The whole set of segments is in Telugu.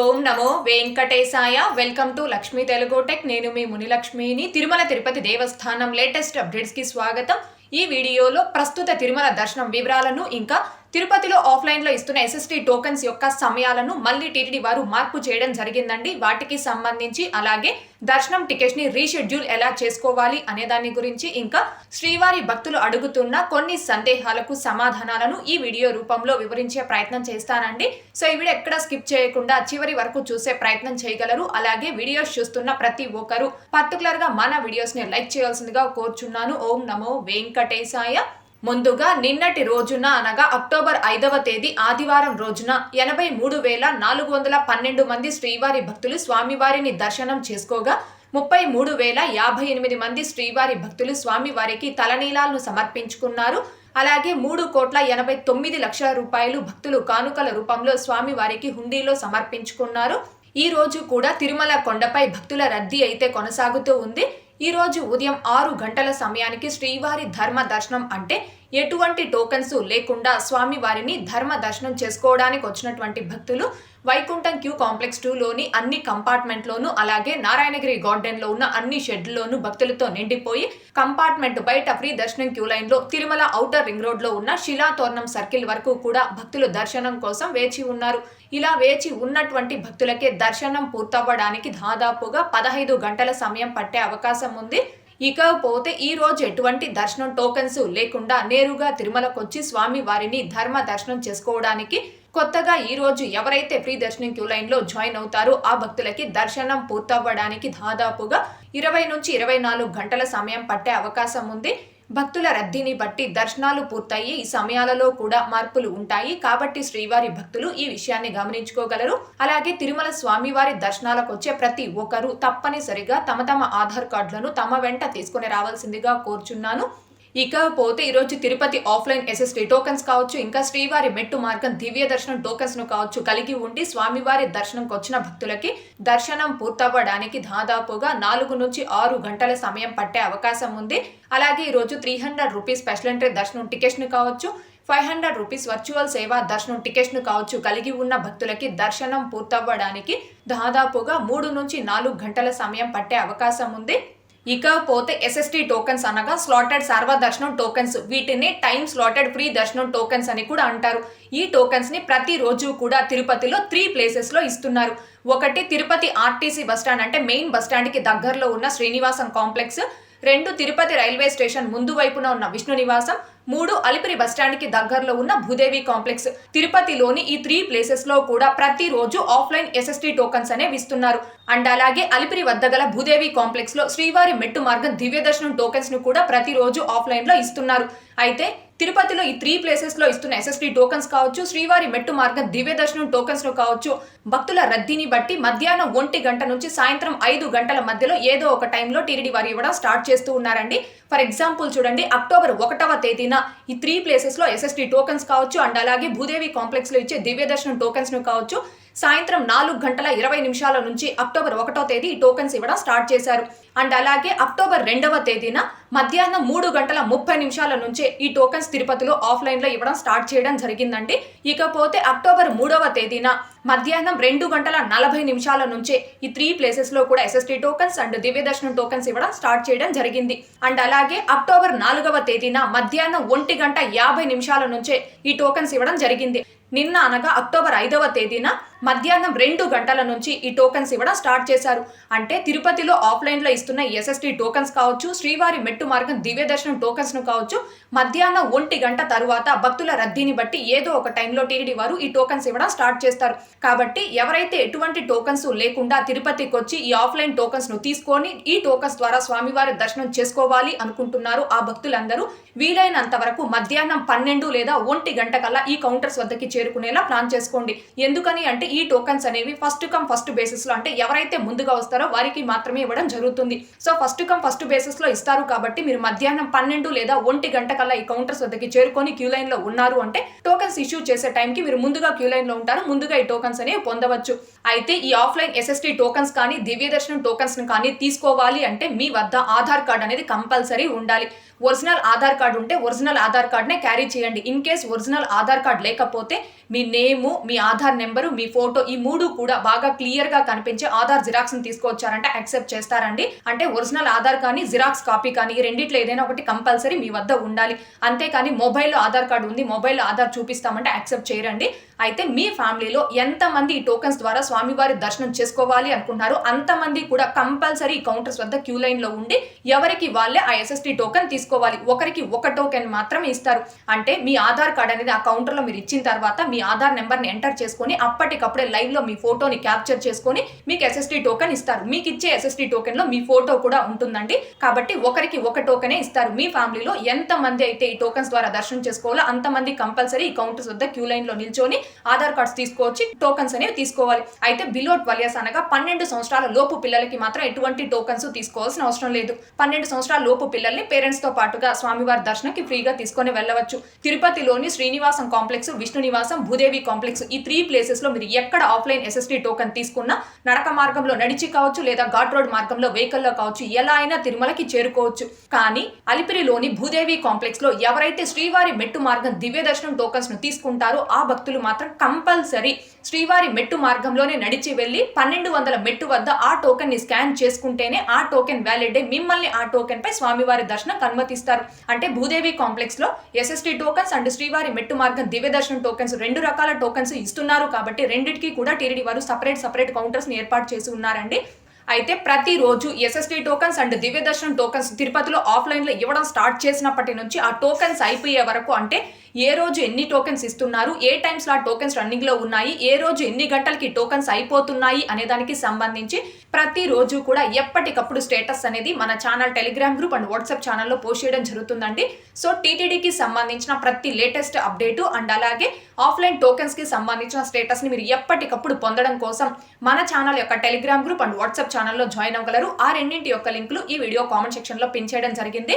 ఓం నమో వెంకటేశాయ. Welcome to Lakshmi Telugu tech. నేను మీ మునిలక్ష్మిని. తిరుమల తిరుపతి దేవస్థానం లేటెస్ట్ అప్డేట్స్కి స్వాగతం. ఈ వీడియోలో ప్రస్తుత తిరుమల దర్శనం వివరాలను ఇంకా తిరుపతిలో ఆఫ్లైన్లో ఇస్తున్న ఎస్ఎస్టీ టోకన్స్ యొక్క సమయాలను మళ్ళీ టీటీడీ వారు మార్పు చేయడం జరిగిందండి. వాటికి సంబంధించి అలాగే దర్శనం టికెట్స్ని రీషెడ్యూల్ ఎలా చేసుకోవాలి అనే దాని గురించి ఇంకా శ్రీవారి భక్తులు అడుగుతున్న కొన్ని సందేహాలకు సమాధానాలను ఈ వీడియో రూపంలో వివరించే ప్రయత్నం చేస్తానండి. సో ఈ వీడియో ఎక్కడ స్కిప్ చేయకుండా చివరి వరకు చూసే ప్రయత్నం చేయగలరు. అలాగే వీడియోస్ చూస్తున్న ప్రతి ఒక్కరు పర్టికులర్గా మన వీడియోస్ని లైక్ చేయాల్సిందిగా కోరుచున్నాను. ఓం నమో వెంకటేశాయ. ముందుగా నిన్నటి రోజున అనగా అక్టోబర్ ఐదవ తేదీ ఆదివారం రోజున ఎనభై మూడు వేల నాలుగు వందల పన్నెండు మంది శ్రీవారి భక్తులు స్వామివారిని దర్శనం చేసుకోగా ముప్పై మూడు వేల యాభై ఎనిమిది మంది శ్రీవారి భక్తులు స్వామివారికి తలనీలాలను సమర్పించుకున్నారు. అలాగే మూడు కోట్ల ఎనభై తొమ్మిది లక్షల రూపాయలు భక్తులు కానుకల రూపంలో స్వామివారికి హుండీలో సమర్పించుకున్నారు. ఈ రోజు కూడా తిరుమల కొండపై భక్తుల రద్దీ అయితే కొనసాగుతూ ఉంది. ఈ రోజు ఉదయం ఆరు గంటల సమయానికి శ్రీవారి ధర్మ దర్శనం అంటే ఎటువంటి టోకన్స్ లేకుండా స్వామి వారిని ధర్మ దర్శనం చేసుకోవడానికి వచ్చినటువంటి భక్తులు వైకుంఠం క్యూ కాంప్లెక్స్ టూలోని అన్ని కంపార్ట్మెంట్లోనూ అలాగే నారాయణగిరి గార్డెన్లో ఉన్న అన్ని షెడ్లోనూ భక్తులతో నిండిపోయి కంపార్ట్మెంట్ బయట ఫ్రీ దర్శనం క్యూ లైన్లో తిరుమల ఔటర్ రింగ్ రోడ్లో ఉన్న శిలాతోరణం సర్కిల్ వరకు కూడా భక్తులు దర్శనం కోసం వేచి ఉన్నారు. ఇలా వేచి ఉన్నటువంటి భక్తులకే దర్శనం పూర్తవ్వడానికి దాదాపుగా పదహైదు గంటల సమయం పట్టే అవకాశం ఉంది. ఇకపోతే ఈ రోజు ఎటువంటి దర్శనం టోకెన్స్ లేకుండా నేరుగా తిరుమలకొచ్చి స్వామి వారిని ధర్మ దర్శనం చేసుకోవడానికి కొత్తగా ఈ రోజు ఎవరైతే ఫ్రీ దర్శనం క్యూ లైన్లో జాయిన్ అవుతారో ఆ భక్తులకి దర్శనం పూర్తవ్వడానికి దాదాపుగా ఇరవై నుంచి ఇరవై నాలుగు గంటల సమయం పట్టే అవకాశం ఉంది. భక్తుల రద్దీని బట్టి దర్శనాలు పూర్తయ్యి ఈ సమయాలలో కూడా మార్పులు ఉంటాయి. కాబట్టి శ్రీవారి భక్తులు ఈ విషయాన్ని గమనించుకోగలరు. అలాగే తిరుమల స్వామివారి దర్శనాలకు వచ్చే ప్రతి ఒక్కరూ తప్పనిసరిగా తమ తమ ఆధార్ కార్డులను తమ వెంట తీసుకుని రావాల్సిందిగా కోరుచున్నాను. ఇకపోతే ఈరోజు తిరుపతి ఆఫ్లైన్ ఎస్ఎస్టీ టోకెన్స్ కావచ్చు ఇంకా శ్రీవారి మెట్టు మార్గం దివ్య దర్శనం టోకెన్స్ను కావచ్చు కలిగి ఉండి స్వామివారి దర్శనంకి వచ్చిన భక్తులకి దర్శనం పూర్తవ్వడానికి దాదాపుగా నాలుగు నుంచి ఆరు గంటల సమయం పట్టే అవకాశం ఉంది. అలాగే ఈరోజు three hundred rupees special entry దర్శనం టికెట్స్ను కావచ్చు ఫైవ్ హండ్రెడ్ రూపీస్ వర్చువల్ సేవా దర్శనం టికెట్స్ను కావచ్చు కలిగి ఉన్న భక్తులకి దర్శనం పూర్తవ్వడానికి దాదాపుగా మూడు నుంచి నాలుగు గంటల సమయం పట్టే అవకాశం ఉంది. ఇకపోతే ఎస్ఎస్టీ టోకెన్స్ అనగా స్లాటెడ్ సర్వదర్శనం టోకెన్స్ వీటిని టైం స్లాటెడ్ ఫ్రీ దర్శనం టోకెన్స్ అని కూడా అంటారు. ఈ టోకెన్స్ని ప్రతిరోజు కూడా తిరుపతిలో త్రీ ప్లేసెస్లో ఇస్తున్నారు. ఒకటి తిరుపతి ఆర్టీసీ బస్టాండ్ అంటే మెయిన్ బస్టాండ్కి దగ్గరలో ఉన్న శ్రీనివాసం కాంప్లెక్స్ రెండు తిరుపతి రైల్వే స్టేషన్ ముందు వైపున ఉన్న విష్ణు నివాసం. మూడు అలిపిరి బస్టాండ్కి దగ్గరలో ఉన్న భూదేవి కాంప్లెక్స్. తిరుపతిలోని ఈ త్రీ ప్లేసెస్లో కూడా ప్రతిరోజు ఆఫ్లైన్ ఎస్ఎస్టీ టోకన్స్ అనేవి ఇస్తున్నారు అండ్ అలాగే అలిపిరి వద్ద గల భూదేవి కాంప్లెక్స్లో శ్రీవారి మెట్టు మార్గం దివ్య దర్శనం టోకెన్స్ను కూడా ప్రతిరోజు ఆఫ్లైన్లో ఇస్తున్నారు. అయితే తిరుపతిలో ఈ త్రీ ప్లేసెస్లో ఇస్తున్న ఎస్ఎస్టీ టోకన్స్ కావచ్చు శ్రీవారి మెట్టు మార్గం దివ్య దర్శనం టోకన్స్లో కావచ్చు భక్తుల రద్దీని బట్టి మధ్యాహ్నం ఒంటి గంట నుంచి సాయంత్రం ఐదు గంటల మధ్యలో ఏదో ఒక టైంలో టీడీ వారు ఇవ్వడం స్టార్ట్ చేస్తూ ఉన్నారండి. ఫర్ ఎగ్జాంపుల్ చూడండి అక్టోబర్ ఒకటవ తేదీన ఈ త్రీ ప్లేసెస్లో ఎస్ఎస్టీ టోకన్స్ కావచ్చు అండ్ అలాగే భూదేవి కాంప్లెక్స్లో ఇచ్చే దివ్య దర్శనం ను కావచ్చు సాయంత్రం నాలుగు గంటల ఇరవై నిమిషాల నుంచి అక్టోబర్ ఒకటో తేదీ ఈ టోకెన్స్ ఇవ్వడం స్టార్ట్ చేశారు. అండ్ అలాగే అక్టోబర్ రెండవ తేదీన మధ్యాహ్నం మూడు గంటల ముప్పై నిమిషాల నుంచే ఈ టోకెన్స్ తిరుపతిలో ఆఫ్లైన్లో ఇవ్వడం స్టార్ట్ చేయడం జరిగిందండి. ఇకపోతే అక్టోబర్ మూడవ తేదీన మధ్యాహ్నం రెండు గంటల నలభై నిమిషాల నుంచే ఈ త్రీ ప్లేసెస్లో కూడా ఎస్ఎస్టీ టోకెన్స్ అండ్ దివ్యదర్శనం టోకెన్స్ ఇవ్వడం స్టార్ట్ చేయడం జరిగింది. అండ్ అలాగే అక్టోబర్ నాలుగవ తేదీన మధ్యాహ్నం ఒంటి గంట యాభై నిమిషాల నుంచే ఈ టోకెన్స్ ఇవ్వడం జరిగింది. నిన్న అనగా అక్టోబర్ ఐదవ తేదీన మధ్యాహ్నం రెండు గంటల నుంచి ఈ టోకన్స్ ఇవ్వడం స్టార్ట్ చేశారు. అంటే తిరుపతిలో ఆఫ్లైన్లో ఇస్తున్న ఎస్ఎస్టీ టోకన్స్ కావచ్చు శ్రీవారి మెట్టు మార్గం దివ్య దర్శనం టోకన్స్ను కావచ్చు మధ్యాహ్నం ఒంటి గంట తరువాత భక్తుల రద్దీని బట్టి ఏదో ఒక టైంలో టీడీ వారు ఈ టోకన్స్ ఇవ్వడం స్టార్ట్ చేస్తారు. కాబట్టి ఎవరైతే ఎటువంటి టోకన్స్ లేకుండా తిరుపతికి వచ్చి ఈ ఆఫ్లైన్ టోకెన్స్ను తీసుకొని ఈ టోకన్స్ ద్వారా స్వామివారి దర్శనం చేసుకోవాలి అనుకుంటున్నారు ఆ భక్తులందరూ వీలైనంత వరకు మధ్యాహ్నం పన్నెండు లేదా ఒంటి గంట కల్లా ఈ కౌంటర్స్ వద్దకి చేరుకునేలా ప్లాన్ చేసుకోండి. ఎందుకని అంటే ఈ టోకన్స్ అనేవి ఫస్ట్ కమ్ ఫస్ట్ బేసిస్లో అంటే ఎవరైతే ముందుగా వస్తారో వారికి మాత్రమే ఇవ్వడం జరుగుతుంది. సో ఫస్ట్ కమ్ ఫస్ట్ బేసిస్లో ఇస్తారు కాబట్టి మీరు మధ్యాహ్నం పన్నెండు లేదా ఒంటి గంట కల్లా ఈ కౌంటర్స్ వద్దకి చేరుకొని క్యూ లైన్లో ఉన్నారు అంటే టోకన్స్ ఇష్యూ చేసే టైంకి మీరు ముందుగా క్యూ లైన్లో ఉంటారు ముందుగా ఈ టోకన్స్ అనేవి పొందవచ్చు. అయితే ఈ ఆఫ్లైన్ ఎస్ఎస్టీ టోకన్స్ కానీ దివ్య దర్శనం టోకన్స్ కానీ తీసుకోవాలి అంటే మీ వద్ద ఆధార్ కార్డ్ అనేది కంపల్సరీ ఉండాలి. ఒరిజినల్ ఆధార్ కార్డు ఉంటే ఒరిజినల్ ఆధార్ కార్డ్నే క్యారీ చేయండి. In case original Aadhaar card లేకపోతే మీ నేము మీ ఆధార్ నెంబరు మీ ఫోన్ ఫోటో ఈ మూడు కూడా బాగా క్లియర్గా కనిపించే ఆధార్ జిరాక్స్ని తీసుకొచ్చారంటే యాక్సెప్ట్ చేస్తారండి. అంటే ఒరిజినల్ ఆధార్ కానీ జిరాక్స్ కాపీ కానీ ఈ రెండిట్లో ఏదైనా ఒకటి కంపల్సరీ మీ వద్ద ఉండాలి. అంతేకాని మొబైల్లో ఆధార్ కార్డు ఉంది మొబైల్లో ఆధార్ చూపిస్తామంటే యాక్సెప్ట్ చేయరండి. అయితే మీ ఫ్యామిలీలో ఎంతమంది ఈ టోకన్స్ ద్వారా స్వామివారి దర్శనం చేసుకోవాలి అనుకుంటున్నారో అంతమంది కూడా కంపల్సరీ కౌంటర్స్ వద్ద క్యూ లైన్లో ఉండి ఎవరికి వాళ్ళే ఆ ఎస్ఎస్టీ టోకెన్ తీసుకోవాలి. ఒకరికి ఒక టోకెన్ మాత్రమే ఇస్తారు. అంటే మీ ఆధార్ కార్డ్ అనేది ఆ కౌంటర్లో మీరు ఇచ్చిన తర్వాత మీ ఆధార్ నెంబర్ని ఎంటర్ చేసుకొని అప్పటికప్పుడే లైవ్లో మీ ఫోటోని క్యాప్చర్ చేసుకొని మీకు ఎస్ఎస్టీ టోకెన్ ఇస్తారు. మీకు ఇచ్చే ఎస్ఎస్టీ టోకెన్లో మీ ఫోటో కూడా ఉంటుందండి. కాబట్టి ఒకరికి ఒక టోకెనే ఇస్తారు. మీ ఫ్యామిలీలో ఎంత మంది అయితే ఈ టోకెన్స్ ద్వారా దర్శనం చేసుకోవాలో అంతమంది కంపల్సరీ ఈ కౌంటర్స్ వద్ద క్యూ లైన్లో నిల్చొని ఆధార్ కార్డ్స్ తీసుకొచ్చి టోకన్స్ అనేవి తీసుకోవాలి. అయితే బిలో ట్వెల్వ్ ఇయర్స్ అనగా పన్నెండు సంవత్సరాల లోపు పిల్లలకి మాత్రం ఎటువంటి టోకన్స్ తీసుకోవాల్సిన అవసరం లేదు. పన్నెండు సంవత్సరాల లోపు పిల్లల్ని పేరెంట్స్తో పాటుగా స్వామివారి దర్శనంకి ఫ్రీగా తీసుకొని వెళ్ళవచ్చు. తిరుపతిలోని శ్రీనివాసం కాంప్లెక్స్ విష్ణు నివాసం భూదేవి కాంప్లెక్స్ ఈ త్రీ ప్లేసెస్లో మీరు ఎక్కడ ఆఫ్లైన్ ఎస్ఎస్టీ టోకెన్ తీసుకున్నా నడక మార్గంలో నడిచి కావచ్చు లేదా ఘాట్ రోడ్ మార్గంలో వెహికల్లో కావచ్చు ఎలా అయినా తిరుమలకి చేరుకోవచ్చు. కానీ అలిపిరిలోని భూదేవి కాంప్లెక్స్లో ఎవరైతే శ్రీవారి మెట్టు మార్గం దివ్య దర్శనం టోకన్స్ను తీసుకుంటారో ఆ భక్తులు మాత్రం కంపల్సరీ శ్రీవారి మెట్టు మార్గంలోనే నడిచి వెళ్ళి పన్నెండు వందల మెట్టు వద్ద ఆ టోకెన్ని స్కాన్ చేసుకుంటేనే ఆ టోకెన్ వ్యాలిడ్ మిమ్మల్ని ఆ టోకెన్ పై స్వామివారి దర్శనం అనుమతిస్తారు అంటే భూదేవి కాంప్లెక్స్లో ఎస్ఎస్టీ టోకెన్స్ అండ్ శ్రీవారి మెట్టు మార్గం దివ్య దర్శనం టోకెన్స్ రెండు రకాల టోకెన్స్ ఇస్తున్నారు కాబట్టి రెండింటికి కూడా టీడీ వారు సపరేట్ సపరేట్ కౌంటర్స్ని ఏర్పాటు చేసి ఉన్నారండి. అయితే ప్రతిరోజు ఎస్ఎస్టీ టోకన్స్ అండ్ దివ్య దర్శనం టోకన్స్ తిరుపతిలో ఆఫ్లైన్లో ఇవ్వడం స్టార్ట్ చేసినప్పటి నుంచి ఆ టోకన్స్ అయిపోయే వరకు అంటే ఏ రోజు ఎన్ని టోకెన్స్ ఇస్తున్నారు ఏ టైమ్స్లో ఆ టోకెన్స్ రన్నింగ్లో ఉన్నాయి ఏ రోజు ఎన్ని గంటలకి టోకెన్స్ అయిపోతున్నాయి అనే దానికి సంబంధించి ప్రతిరోజు కూడా ఎప్పటికప్పుడు స్టేటస్ అనేది మన channel Telegram group and WhatsApp ఛానల్లో పోస్ట్ చేయడం జరుగుతుందండి. సో టీటీడీకి సంబంధించిన ప్రతి లేటెస్ట్ అప్డేటు అండ్ అలాగే ఆఫ్లైన్ టోకెన్స్కి సంబంధించిన స్టేటస్ని మీరు ఎప్పటికప్పుడు పొందడం కోసం మన ఛానల్ యొక్క టెలిగ్రామ్ గ్రూప్ అండ్ వాట్సాప్ ఛానల్లో జాయిన్ అవ్వగలరు. ఆ రెండింటి యొక్క లింకులు ఈ వీడియో కామెంట్ సెక్షన్లో పిన్ చేయడం జరిగింది.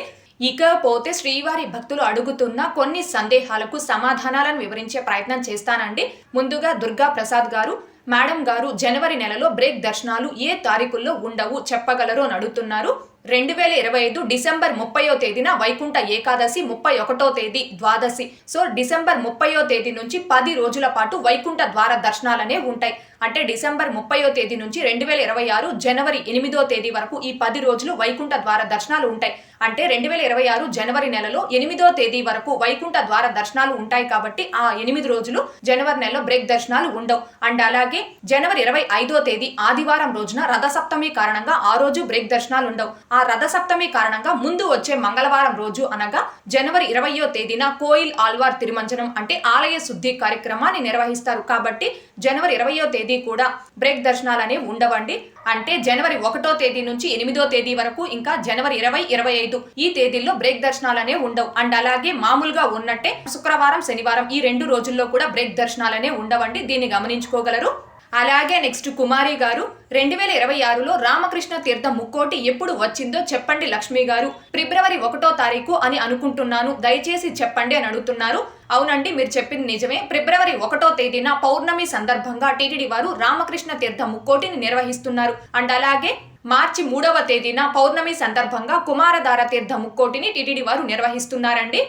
ఇకపోతే శ్రీవారి భక్తులు అడుగుతున్న కొన్ని సందేహాలకు సమాధానాలను వివరించే ప్రయత్నం చేస్తానండి. ముందుగా దుర్గా ప్రసాద్ గారు మేడం గారు జనవరి నెలలో బ్రేక్ దర్శనాలు ఏ తారీఖుల్లో ఉండవు చెప్పగలరు అని అడుగుతున్నారు. రెండు వేల ఇరవై ఐదు డిసెంబర్ ముప్పయో తేదీన వైకుంఠ ఏకాదశి ముప్పై ఒకటో తేదీ ద్వాదశి. సో డిసెంబర్ ముప్పయో తేదీ నుంచి పది రోజుల పాటు వైకుంఠ ద్వార దర్శనాలనే ఉంటాయి. అంటే డిసెంబర్ ముప్పయో తేదీ నుంచి రెండు వేల ఇరవై ఆరు జనవరి ఎనిమిదో తేదీ వరకు ఈ పది రోజులు వైకుంఠ ద్వార దర్శనాలు ఉంటాయి. అంటే రెండు వేల ఇరవై ఆరు జనవరి నెలలో ఎనిమిదో తేదీ వరకు వైకుంఠ ద్వార దర్శనాలు ఉంటాయి కాబట్టి ఆ ఎనిమిది రోజులు జనవరి నెలలో బ్రేక్ దర్శనాలు ఉండవు. అండ్ అలాగే జనవరి ఇరవై ఐదో తేదీ ఆదివారం రోజున రథసప్తమి కారణంగా ఆ రోజు బ్రేక్ దర్శనాలు ఉండవు. ఆ రథసప్తమి కారణంగా ముందు వచ్చే మంగళవారం రోజు అనగా జనవరి ఇరవయో తేదీన కోయిల్ ఆల్వార్ తిరుమంజనం అంటే ఆలయ శుద్ధి కార్యక్రమాన్ని నిర్వహిస్తారు. కాబట్టి జనవరి ఇరవయో తేదీ కూడా బ్రేక్ దర్శనాలు అనేవి ఉండవండి. అంటే జనవరి ఒకటో తేదీ నుంచి ఎనిమిదో తేదీ వరకు ఇంకా జనవరి ఇరవై ఇరవై ఐదు ఈ తేదీల్లో బ్రేక్ దర్శనాలు అనేవి ఉండవు. అండ్ అలాగే మామూలుగా ఉన్నట్టే శుక్రవారం శనివారం ఈ రెండు రోజుల్లో కూడా బ్రేక్ దర్శనాలు అనేవి ఉండవండి. దీన్ని గమనించుకోగలరు. అలాగే నెక్స్ట్ కుమారి గారు రెండు వేల ఇరవై ఆరులో రామకృష్ణ తీర్థం ముక్కోటి ఎప్పుడు వచ్చిందో చెప్పండి లక్ష్మి గారు. ఫిబ్రవరి ఒకటో తారీఖు అని అనుకుంటున్నాను. దయచేసి చెప్పండి అని అడుగుతున్నారు. అవునండి మీరు చెప్పింది నిజమే. ఫిబ్రవరి ఒకటో తేదీన పౌర్ణమి సందర్భంగా టీటీడీ వారు రామకృష్ణ తీర్థం ముక్కోటిని నిర్వహిస్తున్నారు. అండ్ అలాగే మార్చి మూడవ తేదీన పౌర్ణమి సందర్భంగా కుమారధార తీర్థ ముక్కోటిని టీటీడీ వారు నిర్వహిస్తున్నారండి.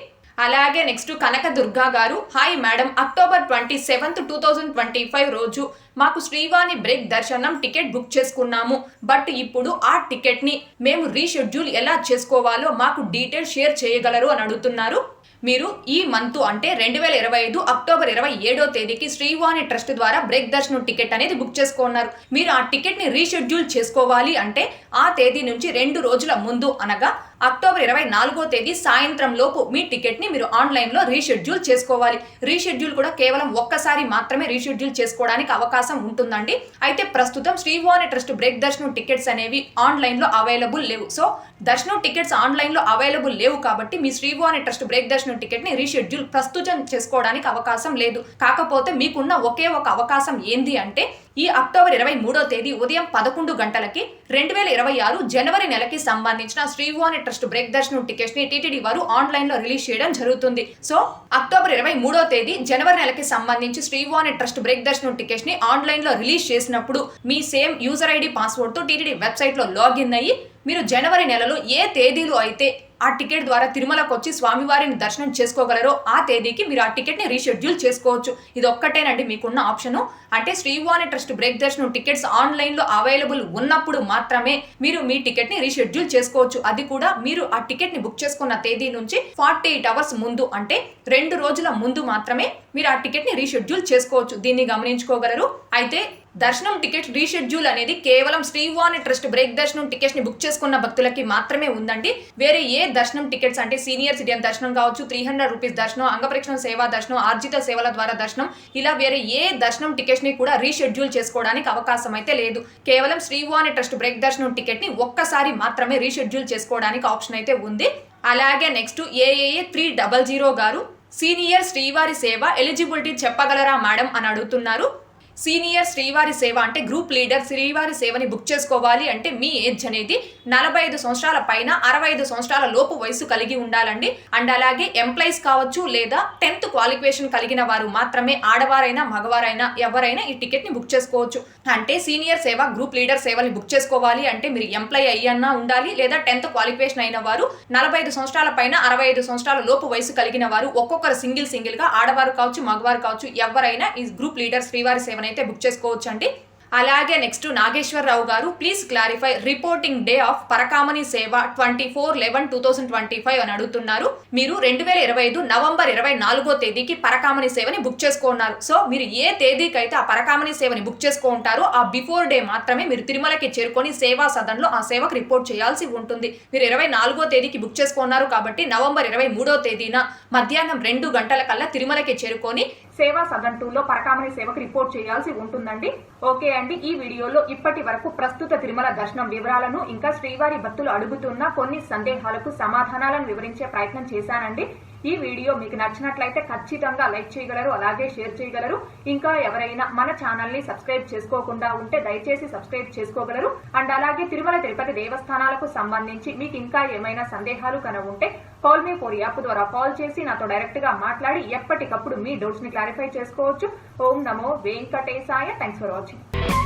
అలాగే నెక్స్ట్ కనక దుర్గా గారు hi madam October twenty seventh two thousand twenty five రోజు మాకు శ్రీవాణి బ్రేక్ దర్శనం టికెట్ బుక్ చేసుకున్నాము. బట్ ఇప్పుడు ఆ టికెట్ని మేము రీషెడ్యూల్ ఎలా చేసుకోవాలో మాకు డీటెయిల్ షేర్ చేయగలరు అని అడుగుతున్నారు. మీరు ఈ మంత్ అంటే రెండు వేల ఇరవై ఐదు అక్టోబర్ ఇరవై ఏడో తేదీకి శ్రీవాణి ట్రస్ట్ ద్వారా బ్రేక్ దర్శనం టికెట్ అనేది బుక్ చేసుకున్నారు. మీరు ఆ టికెట్ని రీషెడ్యూల్ చేసుకోవాలి అంటే ఆ తేదీ నుంచి రెండు రోజుల ముందు అనగా అక్టోబర్ ఇరవై నాలుగో తేదీ సాయంత్రం లోపు మీ టికెట్ని మీరు ఆన్లైన్లో రీషెడ్యూల్ చేసుకోవాలి. రీషెడ్యూల్ కూడా కేవలం ఒక్కసారి మాత్రమే రీషెడ్యూల్ చేసుకోవడానికి అవకాశం ఉంటుందండి. అయితే ప్రస్తుతం శ్రీవాణి ట్రస్ట్ బ్రేక్ దర్శనం టికెట్స్ అనేవి ఆన్లైన్లో అవైలబుల్ లేవు. సో దర్శనం టికెట్స్ ఆన్లైన్లో అవైలబుల్ లేవు కాబట్టి మీ శ్రీవాణి ట్రస్ట్ బ్రేక్ దర్శనం టికెట్ని రీషెడ్యూల్ ప్రస్తుతం చేసుకోవడానికి అవకాశం లేదు. కాకపోతే మీకున్న ఒకే ఒక అవకాశం ఏంది అంటే ఈ అక్టోబర్ ఇరవై మూడో తేదీ ఉదయం పదకొండు గంటలకి రెండు వేల ఇరవై ఆరు జనవరి నెలకి సంబంధించిన శ్రీవాణి ట్రస్ట్ బ్రేక్ దర్శనం టికెట్స్ని టీటీడీ వారు ఆన్లైన్లో రిలీజ్ చేయడం జరుగుతుంది. సో అక్టోబర్ ఇరవై మూడో తేదీ జనవరి నెలకి సంబంధించి శ్రీవాణి ట్రస్ట్ బ్రేక్ దర్శనం టికెట్స్ని ఆన్లైన్లో రిలీజ్ చేసినప్పుడు మీ సేమ్ యూజర్ ఐడి పాస్వర్డ్తో టీటీడీ వెబ్సైట్లో లాగిన్ అయ్యి మీరు జనవరి నెలలో ఏ తేదీలో అయితే ఆ టికెట్ ద్వారా తిరుమలకు వచ్చి స్వామివారిని దర్శనం చేసుకోగలరో ఆ తేదీకి మీరు ఆ టికెట్ని రీషెడ్యూల్ చేసుకోవచ్చు. ఇది ఒక్కటేనండి మీకున్న ఆప్షన్. అంటే శ్రీవాణి ట్రస్ట్ బ్రేక్ దర్శనం టికెట్స్ ఆన్లైన్లో అవైలబుల్ ఉన్నప్పుడు మాత్రమే మీరు మీ టికెట్ని రీషెడ్యూల్ చేసుకోవచ్చు. అది కూడా మీరు ఆ టికెట్ని బుక్ చేసుకున్న తేదీ నుంచి ఫార్టీ ఎయిట్ అవర్స్ ముందు అంటే రెండు రోజుల ముందు మాత్రమే మీరు ఆ టికెట్ని రీషెడ్యూల్ చేసుకోవచ్చు. దీన్ని గమనించుకోగలరు. అయితే దర్శనం టికెట్ రీషెడ్యూల్ అనేది కేవలం శ్రీవాణి ట్రస్ట్ బ్రేక్ దర్శనం టికెట్స్ని బుక్ చేసుకున్న భక్తులకి మాత్రమే ఉందండి. వేరే ఏ దర్శనం టికెట్స్ అంటే సీనియర్ సిటిజన్ దర్శనం కావచ్చు త్రీ హండ్రెడ్ రూపీస్ దర్శనం అంగప్రక్షణ సేవా దర్శనం ఆర్జిత సేవల ద్వారా దర్శనం ఇలా వేరే ఏ దర్శనం టికెట్స్ని కూడా రీషెడ్యూల్ చేసుకోవడానికి అవకాశం అయితే లేదు. కేవలం శ్రీవాణి ట్రస్ట్ బ్రేక్ దర్శనం టికెట్ని ఒక్కసారి మాత్రమే రీషెడ్యూల్ చేసుకోవడానికి ఆప్షన్ అయితే ఉంది. అలాగే next AAA three double zero గారు సీనియర్ శ్రీవారి సేవ ఎలిజిబిలిటీ చెప్పగలరా మేడం? అని అడుగుతున్నారు. సీనియర్ శ్రీవారి సేవ అంటే గ్రూప్ లీడర్ శ్రీవారి సేవని బుక్ చేసుకోవాలి అంటే మీ ఏజ్ అనేది నలభై ఐదు సంవత్సరాల పైన అరవై ఐదు సంవత్సరాల లోపు వయసు కలిగి ఉండాలండి. అండ్ అలాగే ఎంప్లాయీస్ కావచ్చు లేదా టెన్త్ క్వాలిఫికేషన్ కలిగిన వారు మాత్రమే ఆడవారైనా మగవారైనా ఎవరైనా ఈ టికెట్ని బుక్ చేసుకోవచ్చు. అంటే సీనియర్ సేవ గ్రూప్ లీడర్ సేవని బుక్ చేసుకోవాలి అంటే మీరు ఎంప్లాయ్ అయ్యన్నా ఉండాలి లేదా టెన్త్ క్వాలిఫికేషన్ అయిన వారు నలభై ఐదు సంవత్సరాల పైన అరవై ఐదు సంవత్సరాల లోపు వయసు కలిగిన వారు ఒక్కొక్కరు సింగిల్ సింగిల్గా ఆడవారు కావచ్చు మగవారు కావచ్చు ఎవరైనా ఈ గ్రూప్ లీడర్ శ్రీవారి సేవని అయితే బుక్ చేసుకోవచ్చు అండి అలాగే నెక్స్ట్ నాగేశ్వరరావు గారు please clarify reporting day of Parakamani సేవ twenty four eleven two thousand twenty five అని అడుగుతున్నారు. మీరు రెండు వేల ఇరవై ఐదు నవంబర్ ఇరవై నాలుగో తేదీకి పరకామణి సేవని బుక్ చేసుకున్నారు. సో మీరు ఏ తేదీకి అయితే ఆ పరకామణి సేవని బుక్ చేసుకుంటారో ఆ బిఫోర్ డే మాత్రమే మీరు తిరుమలకి చేరుకొని సేవా సదన్లో ఆ సేవకు రిపోర్ట్ చేయాల్సి ఉంటుంది. మీరు ఇరవై నాలుగో తేదీకి బుక్ చేసుకున్నారు కాబట్టి నవంబర్ ఇరవై మూడో తేదీన మధ్యాహ్నం రెండు గంటల కల్లా తిరుమలకి చేరుకొని సేవా సదన్ టూలో పరకామణి సేవకు రిపోర్ట్ చేయాల్సి ఉంటుందండి. ఓకే అండి ఈ వీడియోలో ఇప్పటి వరకు ప్రస్తుత తిరుమల దర్శనం వివరాలను ఇంకా శ్రీవారి భక్తులు అడుగుతున్న కొన్ని సందేహాలకు సమాధానాలను వివరించే ప్రయత్నం చేశానండి. ఈ వీడియో మీకు నచ్చినట్లయితే ఖచ్చితంగా లైక్ చేయగలరు అలాగే షేర్ చేయగలరు. ఇంకా ఎవరైనా మన ఛానల్ని సబ్స్క్రైబ్ చేసుకోకుండా ఉంటే దయచేసి సబ్స్క్రైబ్ చేసుకోగలరు. అండ్ అలాగే తిరుమల తిరుపతి దేవస్థానాలకు సంబంధించి మీకు ఇంకా ఏమైనా సందేహాలు కన ఉంటే కాల్ మీ ఫోర్ యాప్ ద్వారా కాల్ చేసి నాతో డైరెక్ట్గా మాట్లాడి ఎప్పటికప్పుడు మీ డౌట్స్ని క్లారిఫై చేసుకోవచ్చు. ఓం నమో వెంకటేశాయ. Thanks for watching